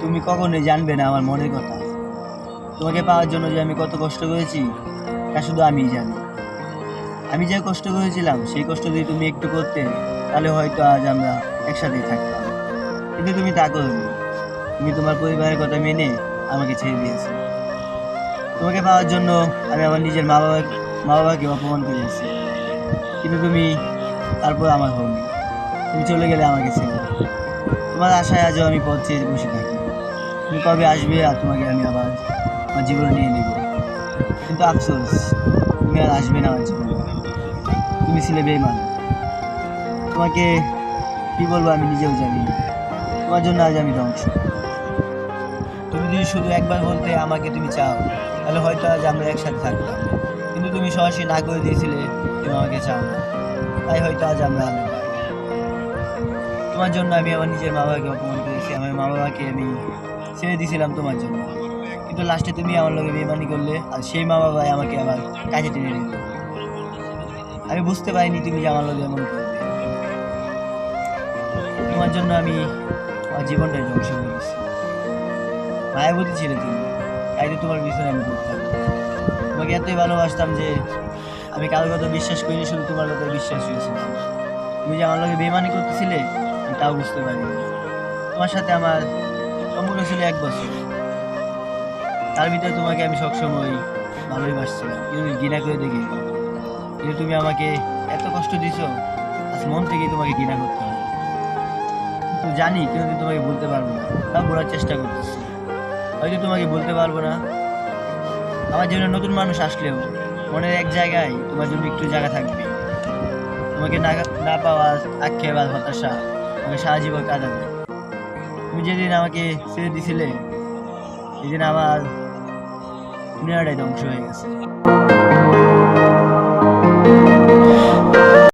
তুমি কখনোই জানবে না আমার মনের কথা। তোমাকে পাওয়ার জন্য যে আমি কত কষ্ট করেছি, তা শুধু আমিই জানি। আমি যে কষ্ট করেছিলাম, সেই কষ্ট যদি তুমি একটু করতে, তাহলে হয়তো আজ আমরা একসাথেই থাকতাম। কিন্তু তুমি তা করোনি। তুমি তোমার পরিবারের কথা মেনে আমাকে ছেড়ে দিয়েছ। তোমাকে পাওয়ার জন্য আমি আমার নিজের মা বাবা মা বাবাকে অপমান করেছি। কিন্তু তুমি তারপর আমার হওনি। তুমি চলে গেলে আমাকে ছেড়ে তোমার আশায় আজও আমি পথ চেয়ে বসে থাকি। তুমি কবে আসবে আর তোমাকে আমি আবার আমার জীবনে নিয়ে নিব। কিন্তু আফসোস, তুমি আর আসবে না আমার জীবনে। তুমি ছিলে বেইমান তোমাকে কি বলব আমি নিজেও জানি তোমার জন্য আজ আমি ধ্বংস। তুমি যদি শুধু একবার বলতে আমাকে তুমি চাও, তাহলে হয়তো আজ আমরা একসাথে থাকতাম। কিন্তু তুমি সরাসরি না করে দিয়েছিলে তুমি আমাকে চাও না। তাই হয়তো আজ আমরা তোমার জন্য আমি আমার নিজের মা বাবাকে অপমান করেছি আমার মা বাবাকে আমি ছেড়ে দিয়েছিলাম তোমার জন্য। কিন্তু লাস্টে তুমি আমার লোকে বেমানি করলে, আর সেই মা বাবাই আমাকে আবার কাজে টেনে নিল আমি বুঝতে পারিনি তুমি যে আমার লোকে এমন তোমার জন্য আমি আমার জীবনটাই ধ্বংস গেছি মায়াবতী ছিলে তুমি, তাই তো তোমার পিছনে আমি করতাম তোমাকে এতই ভালোবাসতাম যে আমি কারোর কথা বিশ্বাস করিনি শুধু তোমার কথা বিশ্বাস হয়েছিলাম তুমি যে আমার লোকে বেমানি করতেছিলে, আমি তাও বুঝতে পারিনি। তোমার সাথে আমার সম্পর্ক ছিল এক বছর। তার ভিতরে তোমাকে আমি সবসময় ভালোই বাসছিলাম। কিন্তু ঘৃণা করে দেখি কিন্তু তুমি আমাকে এত কষ্ট দিছো, আজ মন থেকেই তোমাকে ঘৃণা করতে হবে। কিন্তু জানি, কিন্তু তোমাকে বলতে পারব না। তাও বলার চেষ্টা করতেছি। হয়তো তোমাকে বলতে পারব না। আমার জীবনে নতুন মানুষ আসলেও মনের এক জায়গায় তোমার জন্য একটু জায়গা থাকবে। তোমাকে না না পাওয়ার আক্ষেপ আর হতাশা আমাকে সারা জীবন কাটাবে। তুমি যেদিন আমাকে ছেড়ে দিছিলে সেদিন আমার দুনিয়াটাই ধ্বংস হয়ে গেছে।